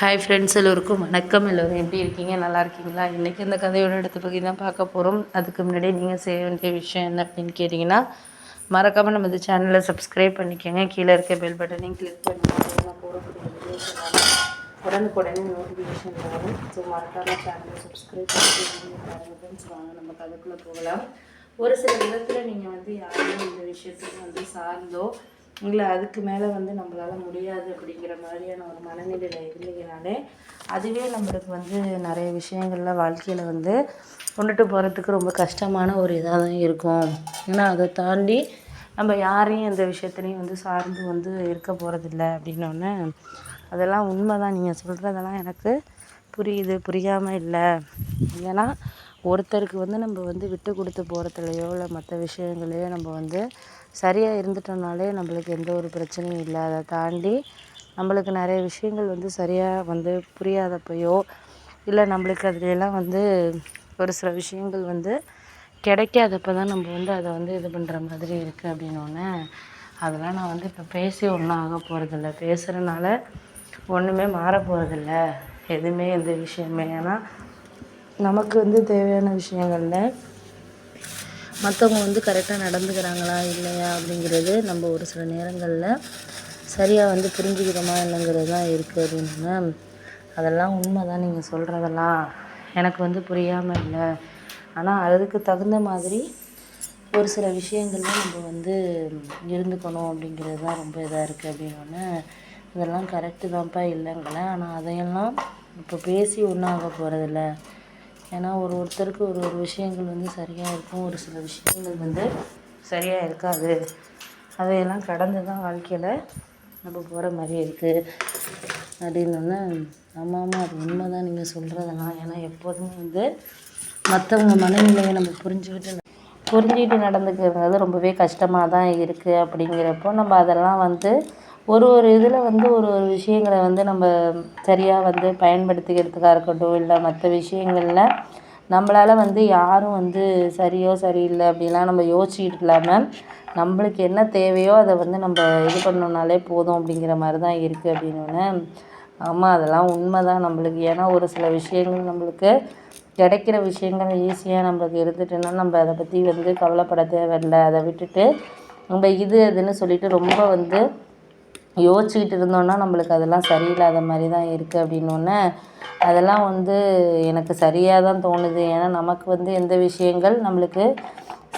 Hi friends எல்லோருக்கும் வணக்கம். எல்லோரும் எப்படி இருக்கீங்க? நல்லா இருக்கீங்களா? இன்றைக்கி இந்த கதையோட அடுத்த பகுதி தான் பார்க்க போகிறோம் அதுக்கு முன்னாடி நீங்கள் செய்ய வேண்டிய விஷயம் என்ன அப்படின்னு கேட்டிங்கன்னா மறக்காமல் நம்ம இந்த சேனலை சப்ஸ்கிரைப் பண்ணிக்கோங்க. கீழே இருக்க பெல் பட்டனையும் கிளிக் பண்ணி நான் போடக்கூடிய உடனுக்குடனே நோட்டிஃபிகேஷன் வரும். ஸோ மறக்காமல் சேனலை சப்ஸ்கிரைப் பண்ணி வாங்க நம்ம கதைக்குள்ளே போகலாம். ஒரு சில விதத்தில் நீங்கள் வந்து யாரையும் இந்த விஷயத்துக்கு வந்து சார்ந்தோ இல்லை அதுக்கு மேலே வந்து நம்மளால் முடியாது அப்படிங்கிற மாதிரியான ஒரு மனநிலையில் இருந்தீங்கனாலே அதுவே நம்மளுக்கு வந்து நிறைய விஷயங்களில் வாழ்க்கையில் வந்து கொண்டுட்டு போகிறதுக்கு ரொம்ப கஷ்டமான ஒரு இதாக தான் இருக்கும். ஏன்னா அதை தாண்டி நம்ம யாரையும் எந்த விஷயத்துலையும் வந்து சார்ந்து வந்து இருக்க போகிறதில்ல அப்படின்னோடனே அதெல்லாம் உண்மை தான் நீங்கள் சொல்கிறதெல்லாம் எனக்கு புரியுது புரியாமல் இல்லை. ஏன்னா ஒருத்தருக்கு வந்து நம்ம வந்து விட்டு கொடுத்து போகிறதுலையோ இல்லை மற்ற விஷயங்களையோ நம்ம வந்து சரியாக இருந்துட்டோம்னாலே நம்மளுக்கு எந்த ஒரு பிரச்சனையும் இல்லை. அதை தாண்டி நம்மளுக்கு நிறைய விஷயங்கள் வந்து சரியாக வந்து புரியாதப்பையோ இல்லை நம்மளுக்கு அதுலெல்லாம் வந்து ஒரு சில விஷயங்கள் வந்து கிடைக்காதப்ப தான் நம்ம வந்து அதை வந்து இது பண்ணுற மாதிரி இருக்குது அப்படின்னோடனே அதெல்லாம் நான் வந்து இப்போ பேசி ஒன்றும் ஆக போகிறதில்ல பேசுகிறனால ஒன்றுமே மாற போகிறதில்ல எதுவுமே எந்த விஷயமே. ஏன்னா நமக்கு வந்து தேவையான விஷயங்களில் மற்றவங்க வந்து கரெக்டாக நடந்துக்கிறாங்களா இல்லையா அப்படிங்கிறது நம்ம ஒரு சில நேரங்களில் சரியாக வந்து புரிஞ்சுக்கிறோமா இல்லைங்கிறது தான் இருக்குது அப்படின்னு அதெல்லாம் உண்மை தான் நீங்கள் சொல்கிறதெல்லாம் எனக்கு வந்து புரியாமல் இல்லை. ஆனால் அதுக்கு தகுந்த மாதிரி ஒரு சில விஷயங்கள்ல நம்ம வந்து இருந்துக்கணும் அப்படிங்கிறது தான் ரொம்ப இதாக இருக்குது அப்படின்னோடனே இதெல்லாம் கரெக்டு தான்ப்பா இல்லைங்களேன் ஆனால் அதையெல்லாம் இப்போ பேசி ஒன்றும் ஆக போகிறதில்ல ஏன்னா ஒரு ஒருத்தருக்கு ஒரு ஒரு விஷயங்கள் வந்து சரியாக இருக்கும். ஒரு சில விஷயங்கள் வந்து சரியாக இருக்காது. அதையெல்லாம் கடந்து தான் வாழ்க்கையில் நம்ம போகிற மாதிரி இருக்குது அப்படின்னோடனே ஆமாம் ஆமாம் அது உண்மை தான் நீங்கள் சொல்கிறதெல்லாம் ஏன்னா எப்போதுமே வந்து மற்றவங்க மனநிலையை நம்ம புரிஞ்சுக்கிட்டு புரிஞ்சுக்கிட்டு நடந்துக்கிறது ரொம்பவே கஷ்டமாக தான் இருக்குது அப்படிங்கிறப்போ நம்ம அதெல்லாம் வந்து ஒரு ஒரு இதில் வந்து ஒரு ஒரு விஷயங்களை வந்து நம்ம சரியாக வந்து பயன்படுத்திக்கிறதுக்காக இருக்கட்டும் இல்லை மற்ற விஷயங்களில் நம்மளால் வந்து யாரும் வந்து சரியோ சரியில்லை அப்படிலாம் நம்ம யோசிச்சுக்கிட்டு இல்லாமல் நம்மளுக்கு என்ன தேவையோ அதை வந்து நம்ம இது பண்ணோம்னாலே போதும் அப்படிங்கிற மாதிரி தான் இருக்குது அப்படின்னோடனே ஆமாம் அதெல்லாம் உண்மை தான் நம்மளுக்கு. ஏன்னா ஒரு சில விஷயங்கள் நம்மளுக்கு கிடைக்கிற விஷயங்கள் ஈஸியாக நம்மளுக்கு இருந்துட்டுன்னா நம்ம அதை பற்றி வந்து கவலைப்பட தேவையில்லை. அதை விட்டுட்டு நம்ம இது அதுன்னு சொல்லிட்டு ரொம்ப வந்து யோசிச்சுக்கிட்டு இருந்தோன்னா நம்மளுக்கு அதெல்லாம் சரியில்லாத மாதிரி தான் இருக்குது அப்படின்னோடனே அதெல்லாம் வந்து எனக்கு சரியாக தான் தோணுது. ஏன்னா நமக்கு வந்து எந்த விஷயங்கள் நம்மளுக்கு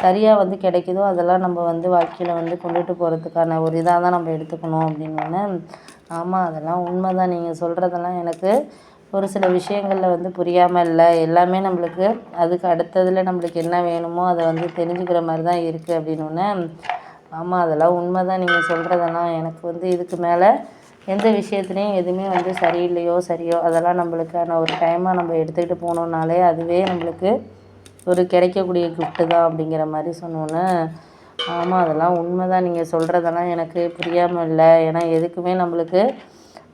சரியாக வந்து கிடைக்குதோ அதெல்லாம் நம்ம வந்து வாழ்க்கையில் வந்து கொண்டுட்டு போகிறதுக்கான ஒரு இதாக தான் நம்ம எடுத்துக்கணும் அப்படின்னோடனே ஆமாம் அதெல்லாம் உண்மை தான் நீங்கள் சொல்கிறதெல்லாம் எனக்கு ஒரு சில விஷயங்களில் வந்து புரியாமல் இல்லை. எல்லாமே நம்மளுக்கு அதுக்கு அடுத்ததில் நம்மளுக்கு என்ன வேணுமோ அதை வந்து தெரிஞ்சுக்கிற மாதிரி தான் இருக்குது அப்படின்னோடனே ஆமாம் அதெல்லாம் உண்மை தான் நீங்கள் சொல்கிறதெல்லாம் எனக்கு வந்து இதுக்கு மேலே எந்த விஷயத்துலையும் எதுவுமே வந்து சரியில்லையோ சரியோ அதெல்லாம் நம்மளுக்கான ஒரு டைமாக நம்ம எடுத்துக்கிட்டு போனோம்னாலே அதுவே நம்மளுக்கு ஒரு கிடைக்கக்கூடிய கிஃப்ட்டு தான் அப்படிங்கிற மாதிரி சொன்னோன்னே. ஆமாம் அதெல்லாம் உண்மை தான் நீங்கள் சொல்கிறதெல்லாம் எனக்கு புரியாமல் இல்லை. ஏன்னா எதுக்குமே நம்மளுக்கு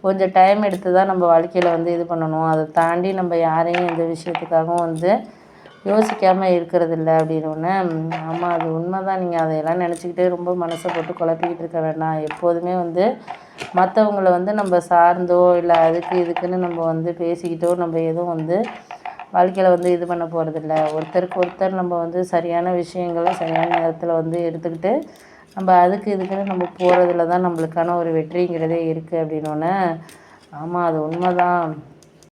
கொஞ்சம் டைம் எடுத்து தான் நம்ம வாழ்க்கையில் வந்து இது பண்ணணும். அதை தாண்டி நம்ம யாரையும் எந்த விஷயத்துக்காகவும் வந்து யோசிக்காமல் இருக்கிறதில்ல அப்படின்னோடனே ஆமாம் அது உண்மை தான் நீங்கள் அதையெல்லாம் நினச்சிக்கிட்டே ரொம்ப மனசை போட்டு குழப்பிக்கிட்டு இருக்க வேண்டாம். எப்போதுமே வந்து மற்றவங்கள வந்து நம்ம சார்ந்தோ இல்லை அதுக்கு இதுக்குன்னு நம்ம வந்து பேசிக்கிட்டோ நம்ம எதுவும் வந்து வாழ்க்கையில் வந்து இது பண்ண போகிறதில்ல ஒருத்தருக்கு ஒருத்தர் நம்ம வந்து சரியான விஷயங்களை சரியான நேரத்தில் வந்து எடுத்துக்கிட்டு நம்ம அதுக்கு இதுக்குன்னு நம்ம போகிறதுல தான் நம்மளுக்கான ஒரு வெற்றிங்கிறதே இருக்குது அப்படின்னோடனே ஆமாம் அது உண்மை தான்